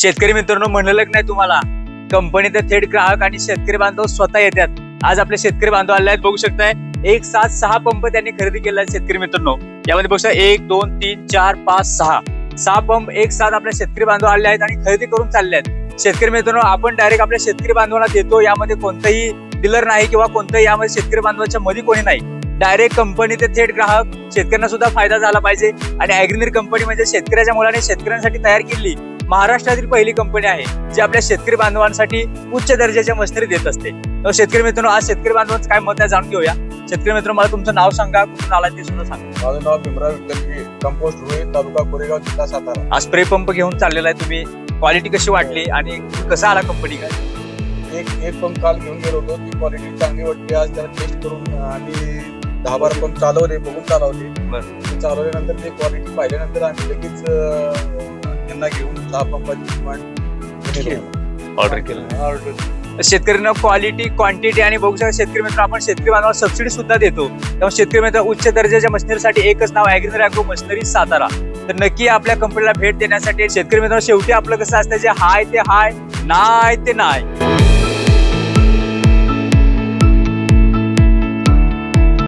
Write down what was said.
शेतकरी मित्रांनो म्हणलं नाही तुम्हाला. कंपनीचे थेट ग्राहक आणि शेतकरी बांधव स्वतः येतात. आज आपले शेतकरी बांधव आले आहेत बघू शकताय. एक सात सहा पंप त्यांनी खरेदी केला आहे शेतकरी मित्रांनो. यामध्ये बघू शकता एक दोन तीन चार पाच सहा. सहा पंप एक साथ आपल्या शेतकरी बांधव आले आहेत आणि खरेदी करून चालले आहेत. शेतकरी मित्रांनो आपण डायरेक्ट आपल्या शेतकरी बांधवांना देतो. यामध्ये कोणताही डीलर नाही किंवा कोणताही यामध्ये शेतकरी बांधवांच्या मध्ये कोणी नाही. डायरेक्ट कंपनी ते थेट ग्राहक शेतकऱ्यांना सुद्धा फायदा झाला पाहिजे. आणि अॅग्रिनर कंपनी म्हणजे शेतकऱ्याच्या मुलाने शेतकऱ्यांसाठी तयार केली. महाराष्ट्रातील पहिली कंपनी आहे जी आपल्या शेतकरी बांधवांसाठी उच्च दर्जाच्या मशिनरी देत असते. तर शेतकरी मित्रांनो आज शेतकरी बांधवांचं काय मत आहे जाणून घेऊया. शेतकरी मित्र मला तुमचं नाव सांगा कुठून आला ते सुद्धा सांगा. माझं नाव भीमराव विठ्ठल कंपोस्ट रुळे तालुका कोरेगाव जिल्हा सातारा. आज स्प्रे पंप घेऊन चाललेला आहे तुम्ही. क्वालिटी कशी वाटली आणि कसा आला कंपनी काय? एक एक पंप काल घेऊन गेलो होतो. ती क्वालिटी चांगली वाटली. आज त्याला टेस्ट करून आम्ही दहा बारा पंप चालवले बघून चालवले. बरं. चालवल्यानंतर ते क्वालिटी पाहिल्यानंतर आम्ही लगेच अं, त्यांना घेऊन दहा पंपाची डिमांड ऑर्डर केलं. ऑर्डर शेतकऱ्यांना क्वालिटी क्वांटिटी आणि बघू शकता शेतकरी मित्र आपण शेतकरी बांधवांना सबसिडी सुद्धा देतो. त्यामुळे शेतकरी मित्र उच्च दर्जाच्या मशिनरीसाठी एकच नाव ॲग्रिनर अॅग्रो मशिनरी सातारा. तर नक्की आपल्या कंपनीला भेट देण्यासाठी शेतकरी मित्रांनो शेवटी आपलं कसं असतं जे हाय ते हाय नाय ते नाय